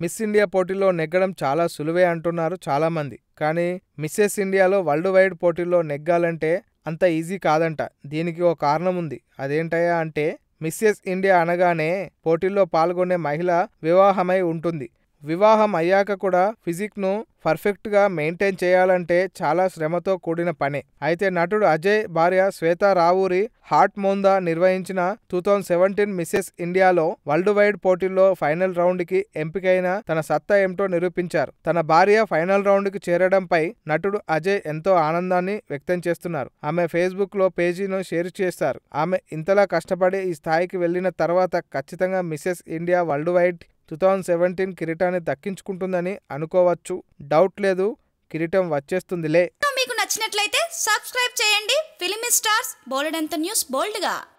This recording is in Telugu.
మిస్ ఇండియా పోటీలో నెగ్గడం చాలా సులువే అంటున్నారు చాలామంది. కానీ మిస్సెస్ ఇండియాలో వరల్డ్ వైడ్ పోటీల్లో నెగ్గాలంటే అంత ఈజీ కాదంట. దీనికి ఓ కారణం ఉంది అదేంటయ్యా అంటే మిస్సెస్ ఇండియా అనగానే పోటీల్లో పాల్గొనే మహిళ వివాహమై ఉంటుంది. వివాహం అయ్యాక కూడా ఫిజిక్ను పర్ఫెక్ట్గా మెయింటైన్ చేయాలంటే చాలా శ్రమతో కూడిన పనే. అయితే నటుడు అజయ్ భార్య శ్వేతా రావూరి హాట్ మోందా నిర్వహించిన టూ థౌజండ్ సెవెంటీన్ మిస్సెస్ ఇండియాలో వరల్డ్ వైడ్ పోటీల్లో ఫైనల్ రౌండ్కి ఎంపికైన తన సత్తా ఏమిటో నిరూపించారు. తన భార్య ఫైనల్ రౌండ్కి చేరడంపై నటుడు అజయ్ ఎంతో ఆనందాన్ని వ్యక్తం చేస్తున్నారు. ఆమె ఫేస్బుక్లో పేజీను షేర్ చేస్తారు. ఆమె ఇంతలా కష్టపడి ఈ స్థాయికి వెళ్ళిన తర్వాత ఖచ్చితంగా Mrs India world wide two thousand seventeen కిరీటాన్ని దక్కించుకుంటుందని అనుకోవచ్చు. డౌట్ లేదు. కిరీటం వచ్చేస్తుందిలే. మీకు నచ్చినట్లయితే సబ్స్క్రైబ్ చేయండి. ఫిలిం స్టార్స్ బోలెడంత న్యూస్ బోల్డ్గా.